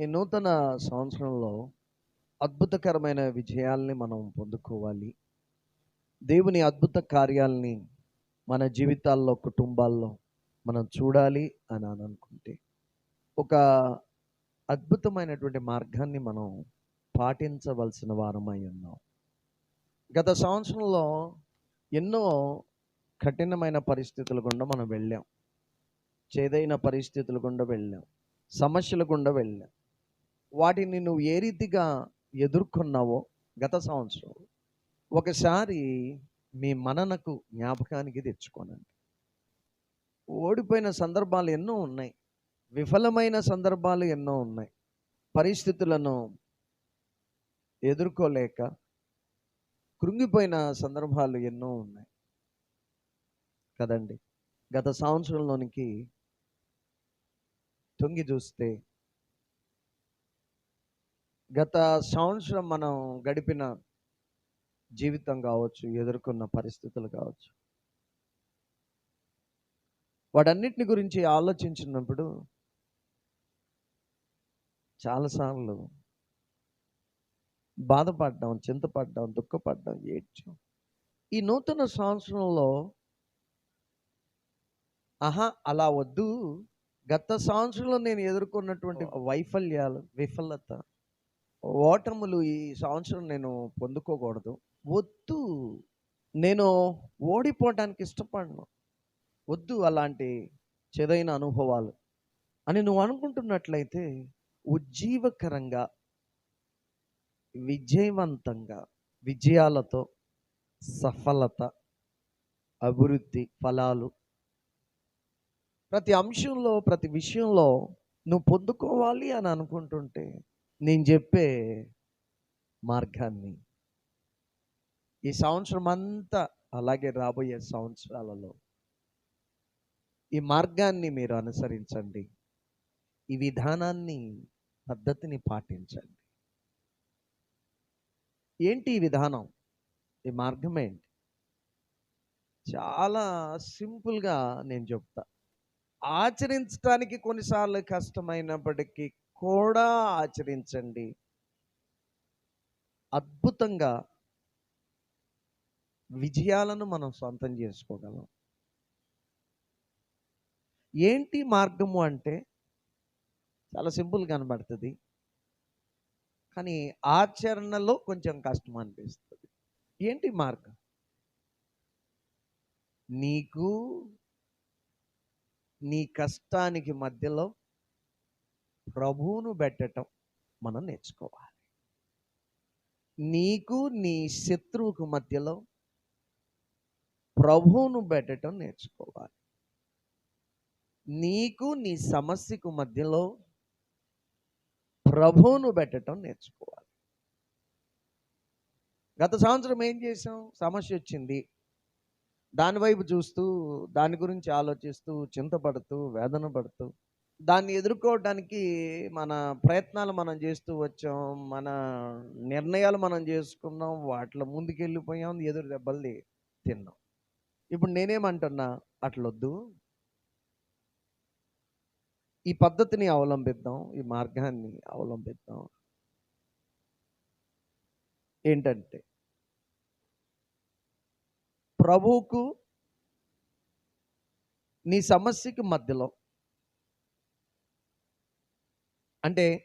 ఈ నూతన సంవత్సరంలో అద్భుతకరమైన విజయాల్ని మనం పొందుకోవాలి. దేవుని అద్భుత కార్యాలని మన జీవితాల్లో కుటుంబాల్లో మనం చూడాలి అని అని అనుకుంటే ఒక అద్భుతమైనటువంటి మార్గాన్ని మనం పాటించవలసిన వారమై ఉన్నాం. గత సంవత్సరంలో ఎన్నో కఠినమైన పరిస్థితుల గుండా మనం వెళ్ళాం. చేదైన పరిస్థితుల గుండా వెళ్ళాం. సమస్యల గుండా వెళ్ళాం. వాటిని నువ్వు ఏ రీతిగా ఎదుర్కొన్నావో గత సంవత్సరం ఒకసారి మీ మననకు జ్ఞాపకానికి తెచ్చుకోనండి. ఓడిపోయిన సందర్భాలు ఎన్నో ఉన్నాయి. విఫలమైన సందర్భాలు ఎన్నో ఉన్నాయి. పరిస్థితులను ఎదుర్కోలేక కృంగిపోయిన సందర్భాలు ఎన్నో ఉన్నాయి. కదండి గత సంవత్సరంలోనికి తొంగి చూస్తే గత సంవత్సరం మనం గడిపిన జీవితం కావచ్చు ఎదుర్కొన్న పరిస్థితులు కావచ్చు. వాటన్నిటిని గురించి ఆలోచించినప్పుడు చాలాసార్లు బాధపడ్డాం చింతపడ్డాం దుఃఖపడ్డాం ఏడ్చాం. ఈ నూతన సంవత్సరంలో ఆహా అలా వద్దు. గత సంవత్సరంలో నేను ఎదుర్కొన్నటువంటి వైఫల్యాలు విఫలత ఓటములు ఈ సంవత్సరం నేను పొందుకోకూడదు. వద్దు. నేను ఓడిపోవడానికి ఇష్టపడను. వద్దు అలాంటి చెదైన అనుభవాలు. అని నువ్వు అనుకుంటున్నట్లయితే ఉజ్జీవకరంగా విజయవంతంగా విజయాలతో సఫలత అభివృద్ధి ఫలాలు ప్రతి అంశంలో ప్రతి విషయంలో నువ్వు పొందుకోవాలి అని అనుకుంటుంటే నేను చెప్పే మార్గాన్ని. ఈ సంవత్సరం అంతా అలాగే రాబోయే సంవత్సరాలలో ఈ మార్గాన్ని మీరు అనుసరించండి. ఈ విధానాన్ని పద్ధతిని పాటించండి. ఏంటి ఈ విధానం? ఈ మార్గం ఏంటి? చాలా సింపుల్గా నేను చెప్తా. ఆచరించడానికి కొన్నిసార్లు కష్టమైనప్పటికీ కూడా ఆచరించండి. అద్భుతంగా విజయాలను మనం సొంతం చేసుకోగలం. ఏంటి మార్గము అంటే చాలా సింపుల్ కనబడుతుంది. కానీ ఆచరణలో కొంచెం కష్టం అనిపిస్తుంది. ఏంటి మార్గం? నీకు నీ కష్టానికి మధ్యలో ప్రభువును పెట్టటం మనం నేర్చుకోవాలి. నీకు నీ శత్రువుకు మధ్యలో ప్రభువును పెట్టటం నేర్చుకోవాలి. నీకు నీ సమస్యకు మధ్యలో ప్రభువును పెట్టటం నేర్చుకోవాలి. గత సంవత్సరం ఏం చేసాం సమస్య వచ్చింది. దాని వైపు చూస్తూ దాని గురించి ఆలోచిస్తూ చింతపడుతూ వేదన పడుతూ దాన్ని ఎదుర్కోవడానికి మన ప్రయత్నాలు మనం చేస్తూ వచ్చాం. మన నిర్ణయాలు మనం చేసుకున్నాం. వాటిలో ముందుకెళ్ళిపోయాం. ఎదురు దెబ్బలు తిన్నాం. ఇప్పుడు నేనేమంటున్నా? అట్లొద్దు. ఈ పద్ధతిని అవలంబిద్దాం. ఈ మార్గాన్ని అవలంబిద్దాం. ఏంటంటే ప్రభువుకు నీ సమస్యకి మధ్యలో అంటే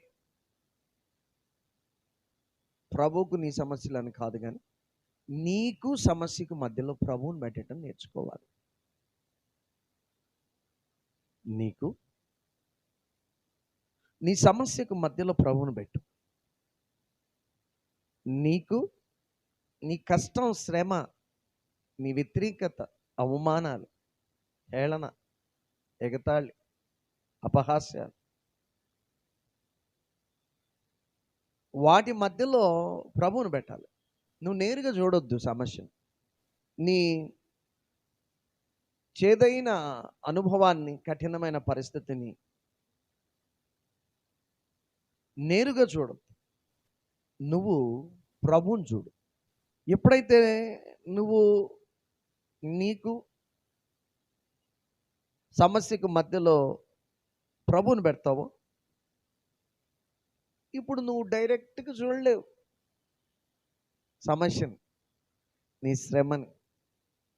ప్రభువుకు నీ సమస్యలు అని కాదు కానీ నీకు సమస్యకు మధ్యలో ప్రభువుని పెట్టడం నేర్చుకోవాలి. నీకు నీ సమస్యకు మధ్యలో ప్రభువుని పెట్టు. నీకు నీ కష్టం శ్రమ నీ వ్యతిరేకత అవమానాలు హేళన ఎగతాళి అపహాస్యాలు వాటి మధ్యలో ప్రభువును పెట్టాలి. నువ్వు నేరుగా చూడొద్దు సమస్యను. నీ చేదైన అనుభవాన్ని కఠినమైన పరిస్థితిని నేరుగా చూడొద్దు. నువ్వు ప్రభువుని చూడు. ఎప్పుడైతే నువ్వు నీకు సమస్యకు మధ్యలో ప్రభువుని పెడతావో ఇప్పుడు నువ్వు డైరెక్ట్గా చూడలేవు. సమస్యను నీ శ్రమని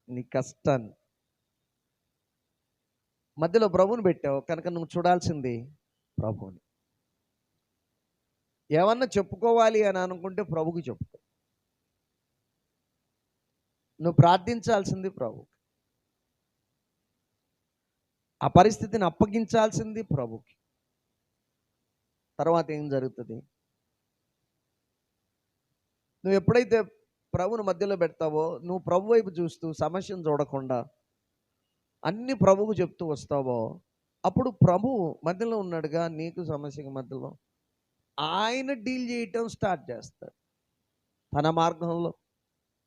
నీ కష్టాన్ని. మధ్యలో ప్రభువుని పెట్టావు. కనుక నువ్వు చూడాల్సింది ప్రభువుని. ఏమన్నా చెప్పుకోవాలి అని అనుకుంటే ప్రభుకి చెప్పుకో నువ్వు ప్రార్థించాల్సింది ప్రభుకి. ఆ పరిస్థితిని అప్పగించాల్సింది ప్రభుకి. తర్వాత ఏం జరుగుతుంది? నువ్వు ఎప్పుడైతే ప్రభుని మధ్యలో పెడతావో నువ్వు ప్రభు వైపు చూస్తూ సమస్యను చూడకుండా అన్ని ప్రభువు చెప్తూ వస్తావో అప్పుడు ప్రభు మధ్యలో ఉన్నాడుగా నీకు సమస్యకి మధ్యలో. ఆయన డీల్ చేయటం స్టార్ట్ చేస్తాడు. తన మార్గంలో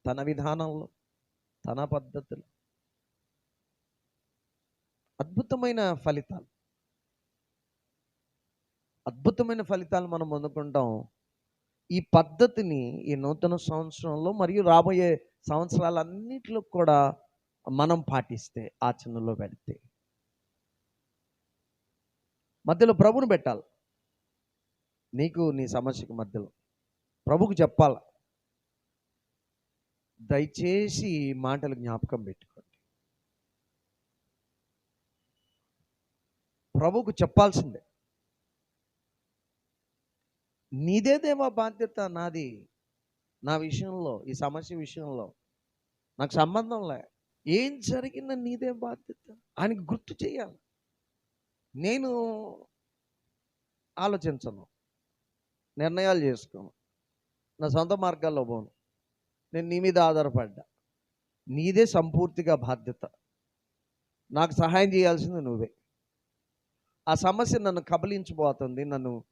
తన విధానంలో తన పద్ధతిలో. అద్భుతమైన ఫలితాలు. అద్భుతమైన ఫలితాలు మనం పొందుకుంటాం. ఈ పద్ధతిని ఈ నూతన సంవత్సరంలో మరియు రాబోయే సంవత్సరాలన్నిటిలో కూడా మనం పాటిస్తే ఆచరణలో పెడితే. మధ్యలో ప్రభుని పెట్టాలి. నీకు నీ సమస్యకు మధ్యలో. ప్రభుకు చెప్పాల. దయచేసి ఈ మాటలు జ్ఞాపకం పెట్టుకోండి. ప్రభుకు చెప్పాల్సిందే. నీదేదేమో బాధ్యత నాది. నా విషయంలో ఈ సమస్య విషయంలో నాకు సంబంధం లే. ఏం జరిగినా నీదే బాధ్యత. ఆయనకి గుర్తు చేయాలి. నేను ఆలోచించను. నిర్ణయాలు చేసుకోను. నా సొంత మార్గాల్లో పోను. నేను నీ మీద ఆధారపడ్డా. నీదే సంపూర్తిగా బాధ్యత. నాకు సహాయం చేయాల్సింది నువ్వే. ఆ సమస్య నన్ను కబలించిపోతుంది నన్ను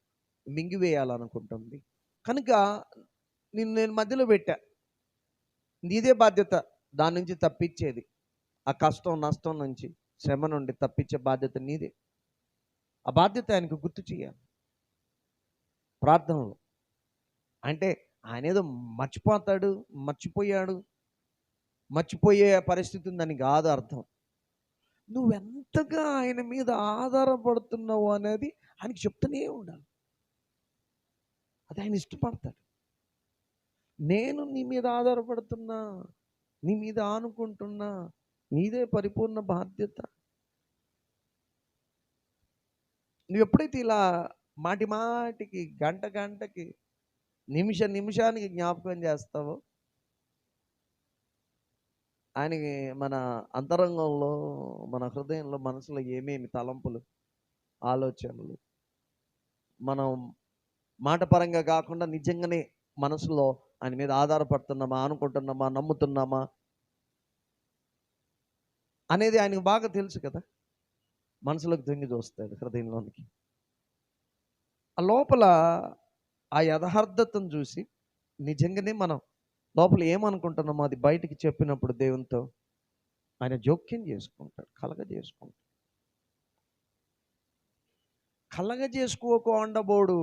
మింగివేయాలనుకుంటుంది. కనుక నిన్ను నేను మధ్యలో పెట్టా. నీదే బాధ్యత. దాని నుంచి తప్పించేది. ఆ కష్టం నష్టం నుంచి శ్రమ నుండి తప్పించే బాధ్యత నీదే. ఆ బాధ్యత ఆయనకు గుర్తు చేయాలి. ప్రార్థనలో. అంటే ఆయన ఏదో మర్చిపోతాడు మర్చిపోయాడు. మర్చిపోయే పరిస్థితి ఉందని కాదు అర్థం. నువ్వెంతగా ఆయన మీద ఆధారపడుతున్నావు అనేది ఆయనకి చెప్తూనే ఉండాలి. అది ఆయన ఇష్టపడతాడు. నేను నీ మీద ఆధారపడుతున్నా నీ మీద ఆనుకుంటున్నా నీదే పరిపూర్ణ బాధ్యత. నువ్వు ఎప్పుడైతే ఇలా మాటి మాటికి గంట గంటకి నిమిష నిమిషానికి జ్ఞాపకం చేస్తావో ఆయనకి మన అంతరంగంలో మన హృదయంలో మనసులో ఏమేమి తలంపులు ఆలోచనలు మనం మాట పరంగా కాకుండా నిజంగానే మనసులో ఆయన మీద ఆధారపడుతున్నామా అనుకుంటున్నామా నమ్ముతున్నామా అనేది ఆయనకు బాగా తెలుసు కదా. మనసులోకి తొంగి చూస్తాడు హృదయంలోనికి. ఆ లోపల ఆ యథార్థతను చూసి నిజంగానే మనం లోపల ఏమనుకుంటున్నామో అది బయటికి చెప్పినప్పుడు దేవునితో ఆయన జోక్యం చేసుకుంటాడు కలగ చేసుకుంటాడు. కలగ చేసుకోకుండబోడు.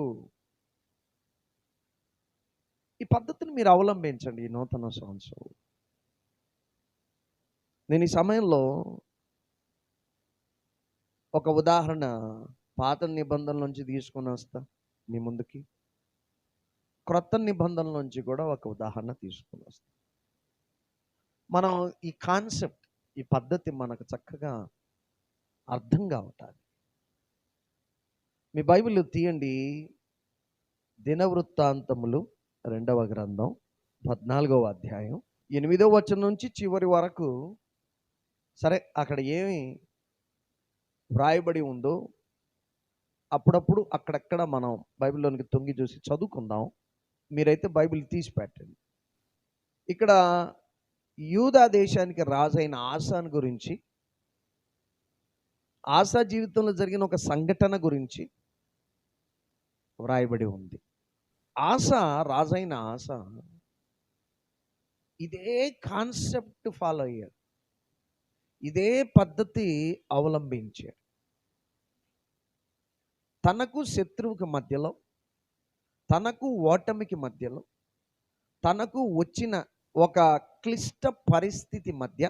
ఈ పద్ధతిని మీరు అవలంబించండి ఈ నూతన సంవత్సరం. నేను ఈ సమయంలో ఒక ఉదాహరణ పాత నిబంధనల నుంచి తీసుకుని వస్తా మీ ముందుకి. క్రొత్త నిబంధనల నుంచి కూడా ఒక ఉదాహరణ తీసుకుని వస్తా. మనం ఈ కాన్సెప్ట్ ఈ పద్ధతి మనకు చక్కగా అర్థం కావటాలి మీ బైబిల్ తీయండి దినవృత్తాంతములు రెండవ గ్రంథం పద్నాలుగవ అధ్యాయం ఎనిమిదవ వచనం నుంచి చివరి వరకు. సరే అక్కడ ఏమి వ్రాయబడి ఉందో అప్పుడప్పుడు అక్కడక్కడ మనం బైబిల్లోనికి తొంగి చూసి చదువుకుందాం. మీరైతే బైబిల్ తీసి పెట్టండి. ఇక్కడ యూదా దేశానికి రాజైన ఆసాన్ గురించి ఆశా జీవితంలో జరిగిన ఒక సంఘటన గురించి వ్రాయబడి ఉంది. ఆశ రాజైన ఆశ. ఇదే కాన్సెప్ట్ ఫాలో అయ్యాడు. ఇదే పద్ధతి అవలంబించాడు. తనకు శత్రువుకి మధ్యలో తనకు ఓటమికి మధ్యలో తనకు వచ్చిన ఒక క్లిష్ట పరిస్థితి మధ్య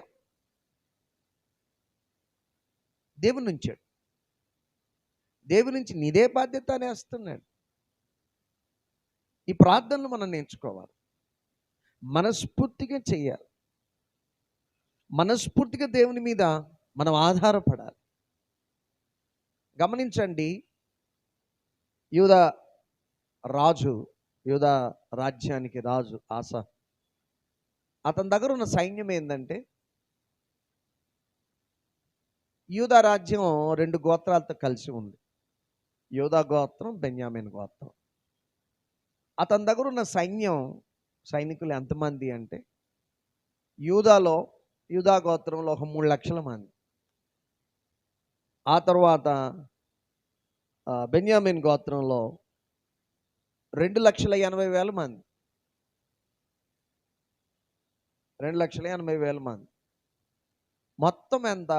దేవుని నుంచాడు దేవుని నుంచి నీదే బాధ్యత అనేస్తున్నాడు. ఈ ప్రార్థనలు మనం నేర్చుకోవాలి. మనస్ఫూర్తిగా చేయాలి. మనస్ఫూర్తిగా దేవుని మీద మనం ఆధారపడాలి. గమనించండి యూద రాజు యూద రాజ్యానికి రాజు ఆశ అతని దగ్గర ఉన్న సైన్యం ఏంటంటే యూదా రాజ్యం రెండు గోత్రాలతో కలిసి ఉంది. యూదా గోత్రం బెన్యామిన్ గోత్రం. అతని దగ్గర ఉన్న సైన్యం సైనికులు ఎంతమంది అంటే యూదాలో యూదా గోత్రంలో ఒక మూడు లక్షల మంది. ఆ తర్వాత బెన్యామిన్ గోత్రంలో రెండు లక్షల ఎనభై వేల మంది. రెండు లక్షల ఎనభై వేల మంది. మొత్తం ఎంత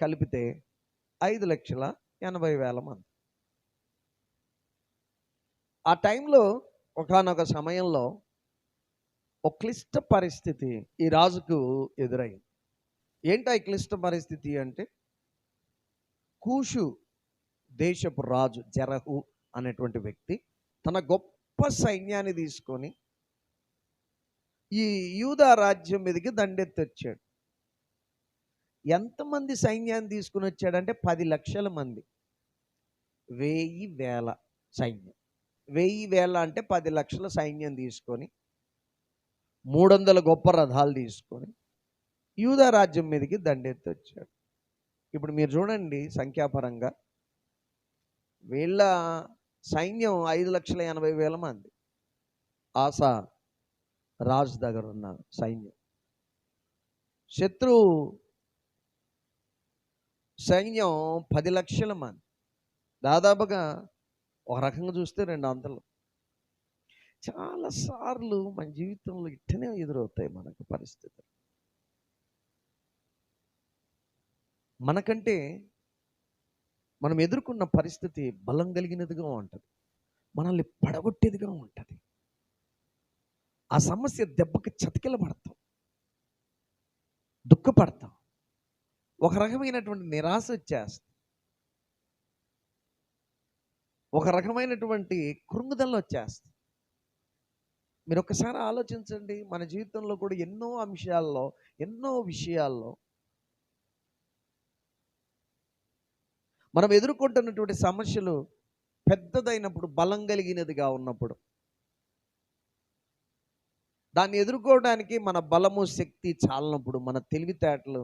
కలిపితే ఐదు లక్షల ఎనభై వేల మంది. ఆ టైంలో ఒకనొక సమయంలో ఒక క్లిష్ట పరిస్థితి ఈ రాజుకు ఎదురైంది. ఏంటి ఆ క్లిష్ట పరిస్థితి అంటే? కూషు దేశపు రాజు జరహు అనేటువంటి వ్యక్తి తన గొప్ప సైన్యాన్ని తీసుకొని ఈ యూదా రాజ్యం మీదకి దండెత్తి వచ్చాడు ఎంతమంది సైన్యాన్ని తీసుకుని వచ్చాడంటే పది లక్షల మంది. వెయ్యి వేల సైన్యం. వెయ్యి వేల అంటే పది లక్షల సైన్యం తీసుకొని మూడు వందల గొప్ప రథాలు తీసుకొని యూదా రాజ్యం మీదకి దండెత్తి వచ్చాడు ఇప్పుడు మీరు చూడండి సంఖ్యాపరంగా. వీళ్ళ సైన్యం ఐదు లక్షల ఎనభై వేల మంది. ఆశ రాజు దగ్గర ఉన్న సైన్యం. శత్రువు సైన్యం పది లక్షల మంది. దాదాపుగా ఒక రకంగా చూస్తే రెండు అంతలు. చాలా సార్లు మన జీవితంలో ఇట్టనే ఎదురవుతాయి మనకు పరిస్థితులు. మనకంటే మనం ఎదుర్కొన్న పరిస్థితి బలం కలిగినదిగా ఉంటుంది. మనల్ని పడగొట్టేదిగా ఉంటుంది. ఆ సమస్య దెబ్బకి చతికిలబడతాం దుఃఖపడతాం. ఒక రకమైనటువంటి నిరాశ వచ్చేస్తాం ఒక రకమైనటువంటి కృంగుదల వచ్చేస్తుంది. మీరు ఒకసారి ఆలోచించండి మన జీవితంలో కూడా ఎన్నో అంశాల్లో ఎన్నో విషయాల్లో మనం ఎదుర్కొంటున్నటువంటి సమస్యలు పెద్దదైనప్పుడు బలం కలిగినదిగా ఉన్నప్పుడు దాన్ని ఎదుర్కోవడానికి మన బలము శక్తి చాలినప్పుడు మన తెలివితేటలు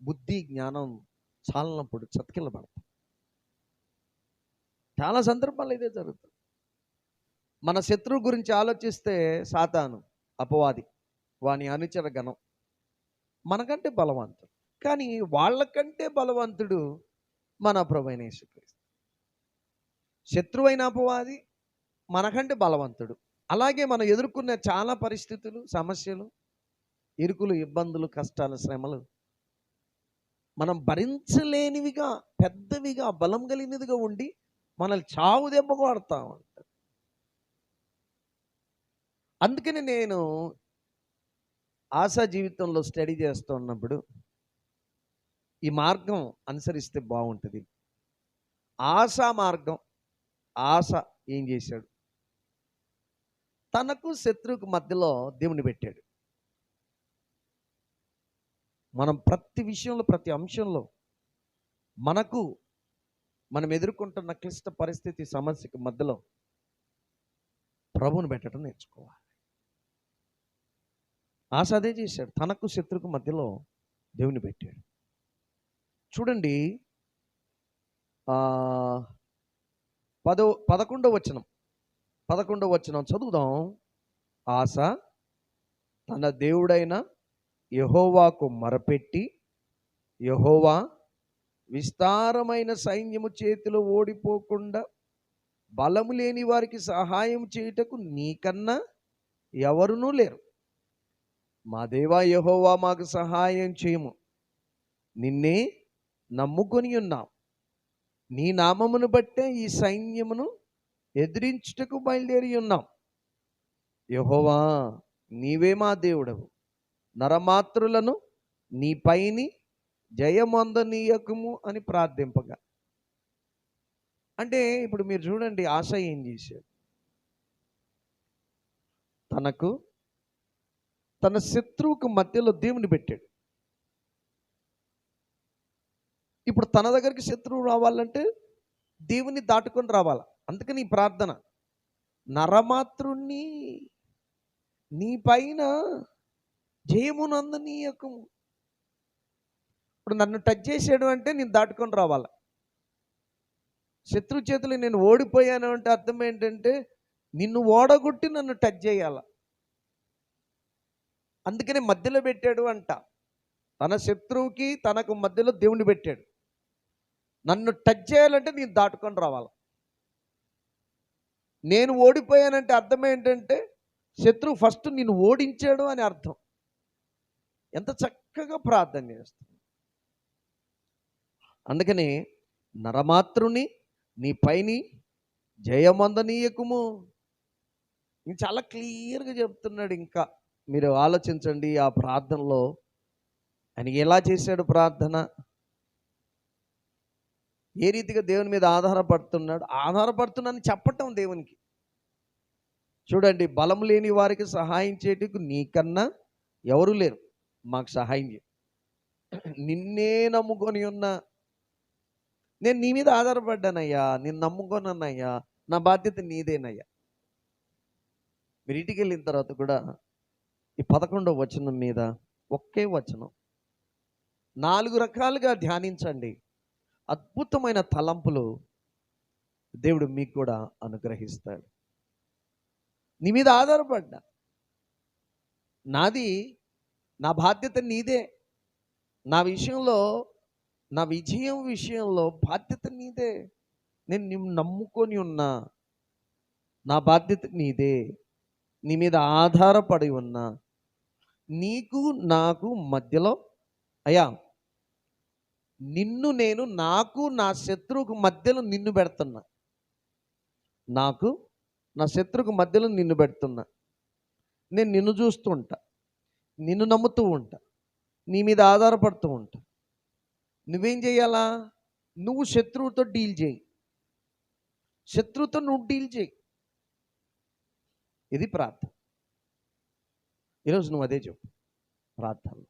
బుద్ధి జ్ఞానం చాలినప్పుడు చతికిల్లబడతాం చాలా సందర్భాలు ఇదే జరుగుతుంది. మన శత్రువు గురించి ఆలోచిస్తే సాతాను అపవాది వాని అనుచర గణం మనకంటే బలవంతుడు. కానీ వాళ్ళకంటే బలవంతుడు మన ప్రభైన యేసుక్రీస్తు. శత్రువైన అపవాది మనకంటే బలవంతుడు. అలాగే మనం ఎదుర్కొన్న చాలా పరిస్థితులు సమస్యలు ఇరుకులు ఇబ్బందులు కష్టాలు శ్రమలు మనం భరించలేనివిగా పెద్దవిగా బలం కలిగినదిగా ఉండి మనల్ని చావు దెబ్బ కొడతా ఉంటాడు అందుకని నేను ఆశా జీవితంలో స్టడీ చేస్తున్నప్పుడు ఈ మార్గం అనుసరిస్తే బాగుంటుంది. ఆశా మార్గం ఆశ ఏం చేశాడు? తనకు శత్రువుకు మధ్యలో దేవుని పెట్టాడు. మనం ప్రతి విషయంలో ప్రతి అంశంలో మనకు మనం ఎదుర్కొంటున్న క్లిష్ట పరిస్థితి సమస్యకి మధ్యలో ప్రభువుని పెట్టడం నేర్చుకోవాలి. ఆశ అదే చేశాడు. తనకు శత్రువుకు మధ్యలో దేవుని పెట్టాడు. చూడండి ఆ, పదో పదకొండవ వచనం. పదకొండవ వచనం చదువుదాం. ఆశ తన దేవుడైన యహోవాకు మరపెట్టి యహోవా విస్తారమైన సైన్యము చేతిలో ఓడిపోకుండా బలము లేని వారికి సహాయం చేయుటకు నీకన్నా ఎవరునూ లేరు. మా దేవా యహోవా మాకు సహాయం చేయము. నిన్నే నమ్ముకొని ఉన్నాం. నీ నామమును బట్టే ఈ సైన్యమును ఎదిరించుటకు బయలుదేరి ఉన్నాం. యహోవా నీవే మా దేవుడవు. నరమాత్రులను నీ పైని జయమొందనీయకము అని ప్రార్థింపగా. అంటే ఇప్పుడు మీరు చూడండి ఆశ ఏం చేశాడు? తనకు తన శత్రువుకు మధ్యలో దేవుని పెట్టాడు. ఇప్పుడు తన దగ్గరికి శత్రువు రావాలంటే దేవుని దాటుకొని రావాలి? అందుకని ఈ ప్రార్థన. నరమాతృణ్ణి నీ పైన జయమునందనీయకము. ఇప్పుడు నన్ను టచ్ చేసాడు అంటే నేను దాటుకొని రావాలి. శత్రు చేతులు నేను ఓడిపోయాను అంటే అర్థం ఏంటంటే నిన్ను ఓడగొట్టి నన్ను టచ్ చేయాల. అందుకనే మధ్యలో పెట్టాడు అంట. తన శత్రువుకి తనకు మధ్యలో దేవుని పెట్టాడు. నన్ను టచ్ చేయాలంటే నేను దాటుకొని రావాలి. నేను ఓడిపోయానంటే అర్థం ఏంటంటే శత్రువు ఫస్ట్ నిన్ను ఓడించాడు అని అర్థం. ఎంత చక్కగా ప్రార్థన చేస్తాను అందుకని నరమాత్రుని నీ పైని జయమందనీయకుము. చాలా క్లియర్గా చెప్తున్నాడు ఇంకా. మీరు ఆలోచించండి ఆ ప్రార్థనలో. ఆయన ఎలా చేశాడు ప్రార్థన? ఏ రీతిగా దేవుని మీద ఆధారపడుతున్నాడు? ఆధారపడుతున్నాను చెప్పటం దేవునికి. చూడండి బలం లేని వారికి సహాయం చేయటకు నీకన్నా ఎవరు లేరు? మాకు సహాయం చేయ. నిన్నే నమ్ముకొని ఉన్న నేను నీ మీద ఆధారపడ్డానయ్యా నేను నమ్ముకోనన్నయ్యా నా బాధ్యత నీదేనయ్యా. మీరు ఇంటికి వెళ్ళిన తర్వాత కూడా ఈ పదకొండవ వచనం మీద ఒకే వచనం. నాలుగు రకాలుగా ధ్యానించండి. అద్భుతమైన తలంపులు దేవుడు మీకు కూడా అనుగ్రహిస్తాడు. నీ మీద ఆధారపడ్డా. నాది నా బాధ్యత నీదే. నా విషయంలో నా విజయం విషయంలో బాధ్యత నీదే. నేను నిన్ను నమ్ముకొని ఉన్నా. నా బాధ్యత నీదే. నీ మీద ఆధారపడి ఉన్నా. నీకు నాకు మధ్యలో అయ్యా నిన్ను నేను నాకు నా శత్రువుకు మధ్యలో నిన్ను పెడుతున్నా. నాకు నా శత్రువుకు మధ్యలో నిన్ను పెడుతున్నా. నేను నిన్ను చూస్తూ ఉంటా. నిన్ను నమ్ముతూ ఉంటా. నీ మీద ఆధారపడుతూ ఉంటా. నువ్వేం చేయాలా? నువ్వు శత్రువుతో డీల్ చేయి. శత్రువుతో నువ్వు డీల్ చేయి. ఇది ప్రార్థన. ఈరోజు నువ్వు అదే చెప్పు. ప్రార్థన.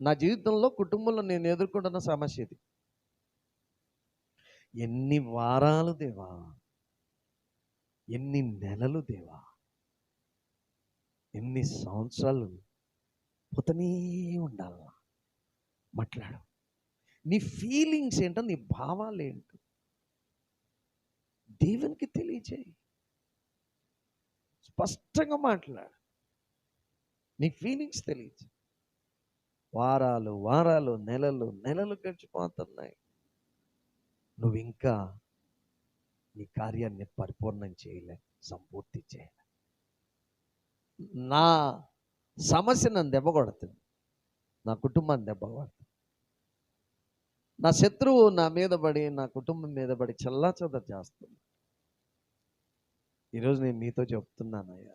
నా జీవితంలో కుటుంబంలో నేను ఎదుర్కొంటున్న సమస్య ఇది. ఎన్ని వారాలు దేవా? ఎన్ని నెలలు దేవా? ఎన్ని సంవత్సరాలు? పోతనే ఉండాల? మాట్లాడు. నీ ఫీలింగ్స్ ఏంటో నీ భావాలు ఏంటో దేవునికి తెలియచేయి స్పష్టంగా మాట్లాడు. నీ ఫీలింగ్స్ తెలియచేయి వారాలు వారాలు నెలలు నెలలు గడిచిపోతున్నాయి. నువ్వు ఇంకా నీ కార్యాన్ని పరిపూర్ణం చేయలే సంపూర్తి చేయలే. నా సమస్య నన్ను దెబ్బ కొడుతుంది. నా కుటుంబాన్ని దెబ్బ కొడుతుంది. నా శత్రువు నా మీద పడి నా కుటుంబం మీద పడి చల్లా చేస్తుంది. ఈరోజు నేను నీతో చెప్తున్నానయ్యా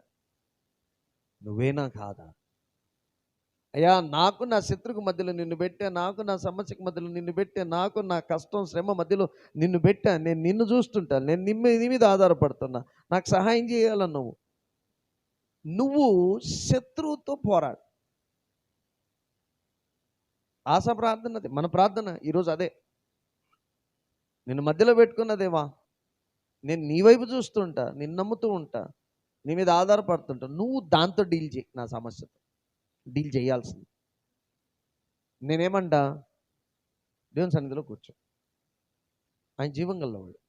నువ్వేనా కాదా? అయ్యా నాకు నా శత్రుకు మధ్యలో నిన్ను పెట్టా నాకు నా సమస్యకు మధ్యలో నిన్ను పెట్టా నాకు నా కష్టం శ్రమ మధ్యలో నిన్ను పెట్టా. నేను నిన్ను చూస్తుంటా నేను నిమ్మ నీ మీద ఆధారపడుతున్నా. నాకు సహాయం చేయాల నువ్వు? నువ్వు శత్రువుతో పోరాడు. ఆశ ప్రార్థన అది మన ప్రార్థన ఈరోజు అదే. నిన్ను మధ్యలో పెట్టుకున్నదేవా నేను నీ వైపు చూస్తుంటా నిన్ను నమ్ముతూ ఉంటా నీ మీద ఆధారపడుతుంటా నువ్వు దాంతో డీల్ చేయి నా సమస్యతో. డీల్ చేయాల్సింది. నేనేమంటా దేవుని సన్నిధిలో కూర్చో. ఆయన జీవం గల్లవాడు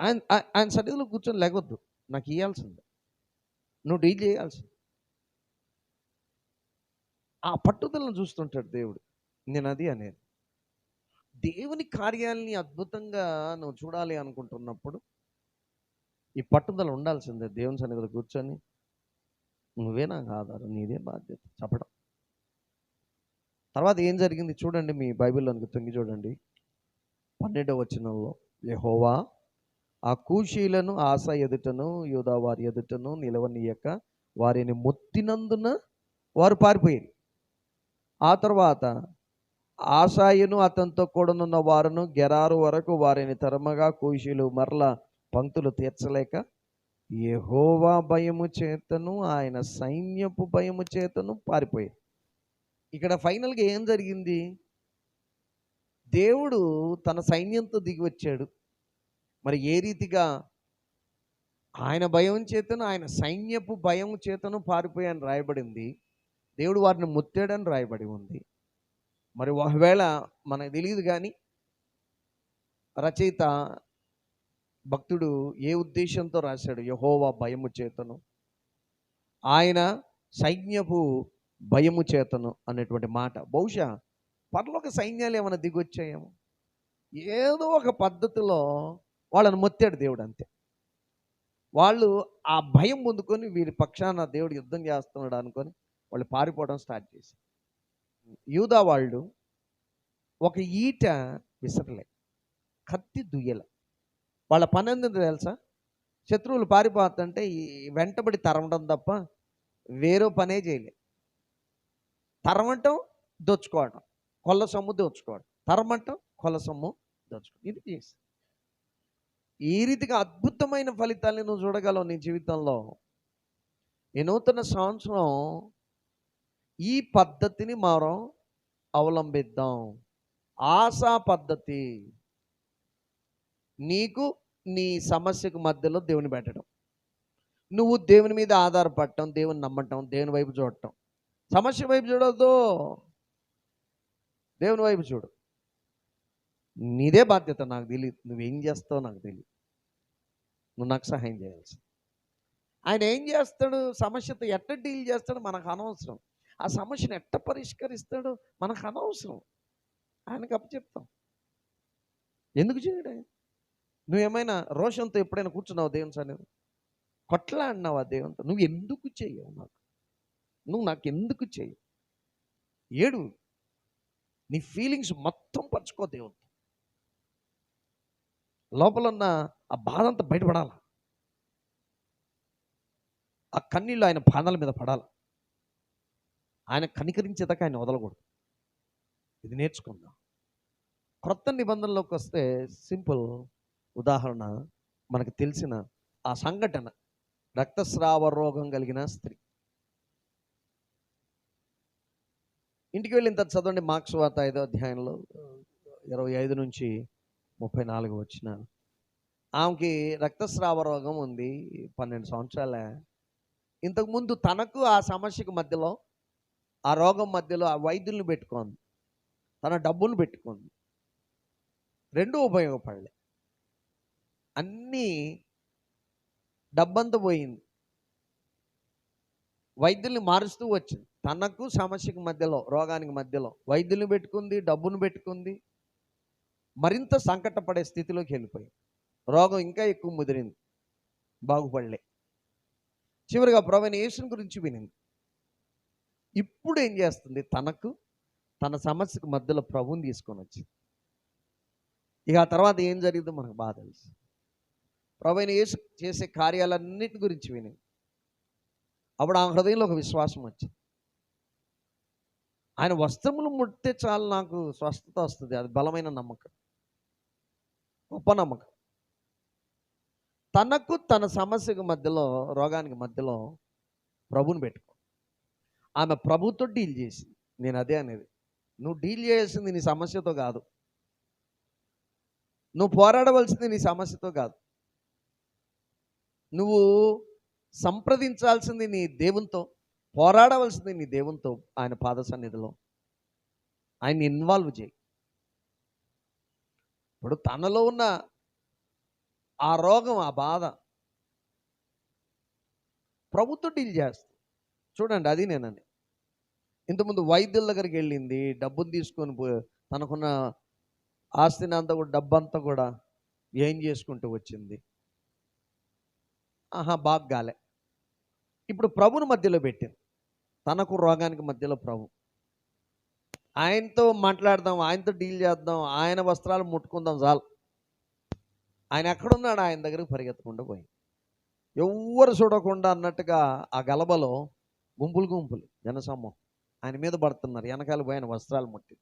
ఆయన ఆయన సన్నిధిలో కూర్చొని లేకొద్దు నాకు ఇవ్వాల్సిందే నువ్వు డీల్ చేయాల్సింది. ఆ పట్టుదలను చూస్తుంటాడు దేవుడు. నేను అది అనేది దేవుని కార్యాలని అద్భుతంగా నువ్వు చూడాలి అనుకుంటున్నప్పుడు ఈ పట్టుదల ఉండాల్సిందే. దేవుని సన్నిధిలో కూర్చొని నువ్వే నాకు ఆధారం నీదే బాధ్యత. చెప్పడం. తర్వాత ఏం జరిగింది చూడండి మీ బైబిల్లోనికి తొంగి చూడండి. పన్నెండవ వచనంలో యెహోవా ఆ కూషీలను ఆశ ఎదుటను యూదా వారి ఎదుటను నిలవనీయక వారిని మొత్తినందున వారు పారిపోయారు. ఆ తర్వాత ఆశాయును అతనితో కూడనున్న వారును గెరారు వరకు వారిని తరమగా కూషీలు మరల పంక్తులు తీర్చలేక యహోవా భయము చేతను ఆయన సైన్యపు భయము చేతను పారిపోయారు. ఇక్కడ ఫైనల్గా ఏం జరిగింది? దేవుడు తన సైన్యంతో దిగి వచ్చాడు. మరి ఏ రీతిగా? ఆయన భయం చేతను ఆయన సైన్యపు భయం చేతను పారిపోయాను రాయబడింది. దేవుడు వారిని ముత్తాడని రాయబడి ఉంది. మరి ఒకవేళ మనకు తెలియదు కానీ రచయిత భక్తుడు ఏ ఉద్దేశంతో రాశాడు? యహోవా భయము చేతను. ఆయన సైన్యపు భయము చేతను అనేటువంటి మాట. బహుశా పర్లోక సైన్యాలు ఏమైనా దిగొచ్చాయేమో? ఏదో ఒక పద్ధతిలో వాళ్ళని మొత్తాడు దేవుడు అంతే. వాళ్ళు ఆ భయం పొందుకొని వీరి పక్షాన దేవుడు యుద్ధం చేస్తున్నాడు అనుకొని వాళ్ళు పారిపోవడం స్టార్ట్ చేసి యూదా వాళ్ళు ఒక ఈట విసరలే. కత్తి దుయ్యల. వాళ్ళ పని ఎందుకు తెలుసా? శత్రువులు పారిపోతుంటే ఈ వెంటబడి తరమడం తప్ప వేరే పనే చేయలే. తరమటం దోచుకోవడం కొల్ల సొమ్ము దోచుకోవడం తరమటం కొల్ల సొమ్ము దోచుకోవడం ఇది చేసి ఈ రీతిగా అద్భుతమైన ఫలితాలను నువ్వు చూడగలవు నీ జీవితంలో. ఈ నూతన సంవత్సరం ఈ పద్ధతిని మనం అవలంబిద్దాం. ఆశా పద్ధతి. నీకు నీ సమస్యకు మధ్యలో దేవుని పెట్టడం. నువ్వు దేవుని మీద ఆధారపడటం దేవుని నమ్మటం దేవుని వైపు చూడటం. సమస్య వైపు చూడొద్దు. దేవుని వైపు చూడు. నీదే బాధ్యత నాకు తెలియదు నువ్వేం చేస్తావు నాకు తెలియదు నువ్వు నాకు సహాయం చేయాల్సి ఆయన ఏం చేస్తాడు? సమస్యతో ఎట్ట డీల్ చేస్తాడు? మనకు అనవసరం. ఆ సమస్యను ఎట్ట పరిష్కరిస్తాడో? మనకు అనవసరం. ఆయనకు అప్పచెప్తాం. ఎందుకు చేయడే? నువ్వేమైనా రోషంతో ఎప్పుడైనా కూర్చున్నావు దేవుని సన్నిధి కొట్లాడినావు ఆ దేవునితో? నువ్వు ఎందుకు చేయవు నాకు? నువ్వు నాకు ఎందుకు చేయవు? ఏడు నీ ఫీలింగ్స్ మొత్తం పంచుకో దేవునితో. లోపల ఉన్న ఆ బాధ అంతా బయటపడాల? ఆ కన్నీళ్ళు ఆయన పాదాల మీద పడాలి? ఆయన కనికరించేదాకా ఆయన వదలకూడదు. ఇది నేర్చుకుందాం. క్రొత్త నిబంధనలోకి వస్తే సింపుల్ ఉదాహరణ మనకు తెలిసిన ఆ సంఘటన. రక్తస్రావ రోగం కలిగిన స్త్రీ. ఇంటికి వెళ్ళిన తర్వాత చదవండి మార్క్స్ వార్త ఐదో అధ్యాయంలో ఇరవై ఐదు నుంచి ముప్పై నాలుగు వచ్చిన. ఆమెకి రక్తస్రావ రోగం ఉంది పన్నెండు సంవత్సరాల. ఇంతకుముందు తనకు ఆ సమస్యకు మధ్యలో ఆ రోగం మధ్యలో ఆ వైద్యుల్ని పెట్టుకుంది. తన డబ్బులు పెట్టుకుంది. రెండు ఉపయోగపడలే. అన్నీ డబ్బంతా పోయింది. వైద్యుల్ని మారుస్తూ వచ్చింది. తనకు సమస్యకు మధ్యలో రోగానికి మధ్యలో వైద్యుల్ని పెట్టుకుంది డబ్బును పెట్టుకుంది. మరింత సంకటపడే స్థితిలోకి వెళ్ళిపోయింది. రోగం ఇంకా ఎక్కువ ముదిరింది. బాగుపడలే. చివరిగా ప్రవీణ యేసుని గురించి వినింది. ఇప్పుడు ఏం చేస్తుంది? తనకు తన సమస్యకు మధ్యలో ప్రభుని తీసుకొని వచ్చింది. ఇక ఆ తర్వాత ఏం జరిగిందో మనకు బాగా తెలుసు. ప్రవీణ యేసు చేసే కార్యాలన్నిటి గురించి విని అప్పుడు ఆ హృదయంలో ఒక విశ్వాసం వచ్చింది. ఆయన వస్త్రములు ముడితే చాలు నాకు స్వస్థత వస్తుంది. అది బలమైన నమ్మకం గొప్ప నమ్మకం. తనకు తన సమస్యకు మధ్యలో రోగానికి మధ్యలో ప్రభుని పెట్టుకో ఆమె ప్రభుతో డీల్ చేసింది. నేను అదే అనేది. నువ్వు డీల్ చేయాల్సింది నీ సమస్యతో కాదు. నువ్వు పోరాడవలసింది నీ సమస్యతో కాదు. నువ్వు సంప్రదించాల్సింది నీ దేవునితో పోరాడవలసింది నీ దేవునితో ఆయన పాద సన్నిధిలో ఆయన ఇన్వాల్వ్ చేయి. ఇప్పుడు తనలో ఉన్న ఆ రోగం ఆ బాధ ప్రభుత్వం డీల్ చేస్తుంది. చూడండి అది నేనని. ఇంతకుముందు వైద్యుల దగ్గరికి వెళ్ళింది డబ్బును తీసుకొని తనకున్న ఆస్తిని అంతా కూడా డబ్బంతా కూడా ఏం చేసుకుంటూ వచ్చింది. ఆహా బాగా గాలే. ఇప్పుడు ప్రభుని మధ్యలో పెట్టింది. తనకు రోగానికి మధ్యలో ప్రభు. ఆయనతో మాట్లాడదాం ఆయనతో డీల్ చేద్దాం ఆయన వస్త్రాలు ముట్టుకుందాం చాలు. ఆయన ఎక్కడున్నాడు? ఆయన దగ్గరకు పరిగెత్తకుండా పోయింది. ఎవ్వరు చూడకుండా అన్నట్టుగా ఆ గలబలో గుంపులు గుంపులు జనసమూహం. ఆయన మీద పడుతున్నారు వెనకాల పోయిన వస్త్రాలు ముట్టి.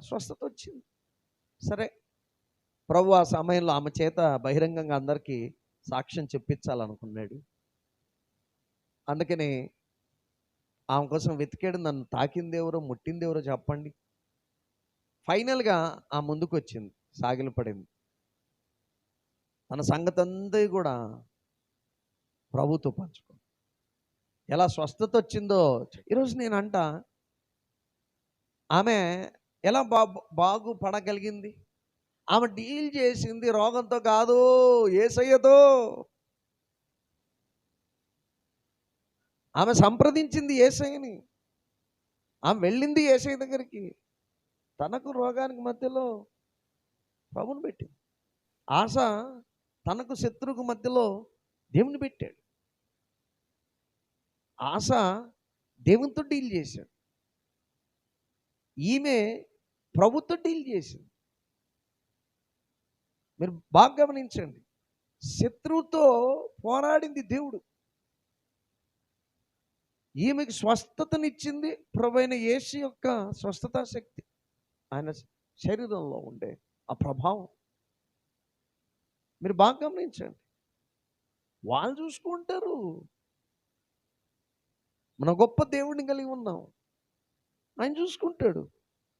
స్వస్థత వచ్చింది. సరే ప్రభు ఆ సమయంలో ఆమె చేత బహిరంగంగా అందరికీ సాక్ష్యం చెప్పించాలనుకున్నాడు. అందుకని ఆమె కోసం వెతికాడు నన్ను తాకింది ఎవరో ఎవరో చెప్పండి. ఫైనల్గా ఆ ముందుకు వచ్చింది సాగిలు పడింది తన సంగతి అంతా కూడా ప్రభుతో పంచుకుంది ఎలా స్వస్థత వచ్చిందో. ఈరోజు నేను అంట ఆమె ఎలా బా బాగుపడగలిగింది ఆమె డీల్ చేసింది రోగంతో కాదు ఏసయ్యతో. ఆమె సంప్రదించింది ఏసయ్యని. ఆమె వెళ్ళింది ఏసయ్య దగ్గరికి. తనకు రోగానికి మధ్యలో ప్రభుని పెట్టింది. ఆశ తనకు శత్రువుకు మధ్యలో దేవుని పెట్టాడు. ఆశ దేవునితో డీల్ చేశాడు. ఈమె ప్రభుతో డీల్ చేసింది. మీరు బాగా గమనించండి. శత్రువుతో పోరాడింది దేవుడు. ఈమెకి స్వస్థతనిచ్చింది ప్రభైన యేసు యొక్క స్వస్థతా శక్తి. ఆయన శరీరంలో ఉండే ఆ ప్రభావం. మీరు బాగా గమనించండి. వాళ్ళు చూసుకుంటారు. మన గొప్ప దేవుడిని కలిగి ఉన్నాం. ఆయన చూసుకుంటాడు.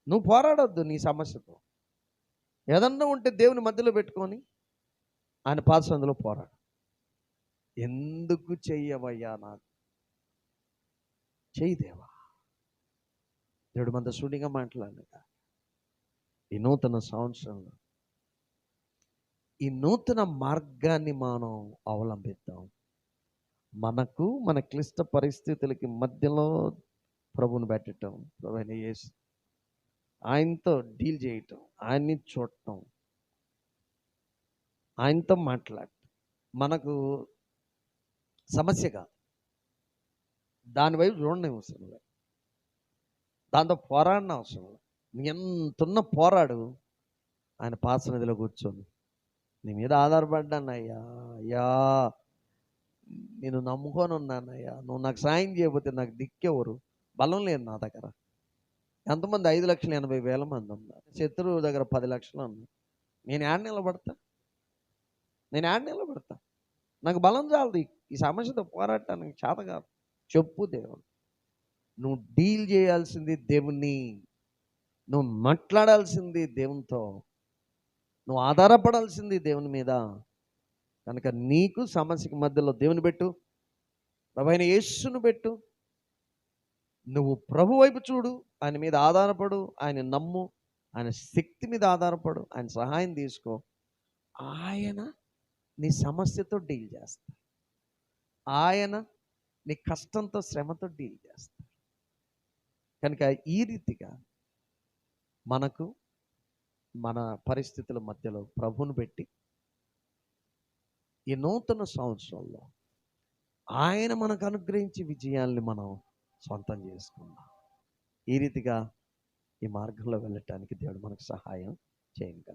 నువ్వు పోరాడొద్దు నీ సమస్యతో. ఏదన్నా ఉంటే దేవుని మధ్యలో పెట్టుకొని ఆయన పాదసందులో పోరాడు. ఎందుకు చెయ్యవయ్యా నాకు? చెయ్యి దేవా. దేవుడు మంత సూటిగా మాట్లాడగా ఈ నూతన సంవత్సరంలో ఈ నూతన మార్గాన్ని మనం అవలంబిద్దాం. మనకు మన క్లిష్ట పరిస్థితులకి మధ్యలో ప్రభుని పెట్టడం ప్రభుని చేసి ఆయనతో డీల్ చేయటం ఆయన్ని చూడటం ఆయనతో మాట్లాడటం. మనకు సమస్య కాదు. దాని వైపు చూడండి అవసరం లేదు. దాంతో పోరాడిన అవసరం లేదు. ఎంతున్న పోరాడు ఆయన పాసనదిలో కూర్చొని నీ మీద ఆధారపడ్డాను అయ్యా అయ్యా నేను నమ్ముకొని ఉన్నానయ్యా. నువ్వు నాకు సాయం చేయకపోతే నాకు దిక్కెవరు? బలం లేదు నా దగ్గర. ఎంతమంది? ఐదు లక్షల ఎనభై వేల మంది ఉన్నారు. శత్రువు దగ్గర పది లక్షలు ఉన్నాయి. నేను యాడ్ నిలబడతా? నేను యాడ్ నిలబడతా? నాకు బలం చాలదు. ఈ- ఈ సమస్యతో పోరాటానికి చేత కాదు. చెప్పు దేవుడు. నువ్వు డీల్ చేయాల్సింది దేవుణ్ణి. నువ్వు మాట్లాడాల్సింది దేవునితో. నువ్వు ఆధారపడాల్సింది దేవుని మీద. కనుక నీకు సమస్యకి మధ్యలో దేవుని పెట్టు ప్రభైన యేసును పెట్టు. నువ్వు ప్రభు వైపు చూడు ఆయన మీద ఆధారపడు ఆయన నమ్ము ఆయన శక్తి మీద ఆధారపడు ఆయన సహాయం తీసుకో. ఆయన నీ సమస్యతో డీల్ చేస్తాడు. ఆయన నీ కష్టంతో శ్రమతో డీల్ చేస్తాడు. కనుక ఈ రీతిగా మనకు మన పరిస్థితుల మధ్యలో ప్రభువును పెట్టి ఈ నూతన సంవత్సరంలో ఆయన మనకు అనుగ్రహించి విజయాల్ని మనం సొంతం చేసుకుందాం. ఈ రీతిగా ఈ మార్గంలో వెళ్ళటానికి దేవుడు మనకు సహాయం చేయండి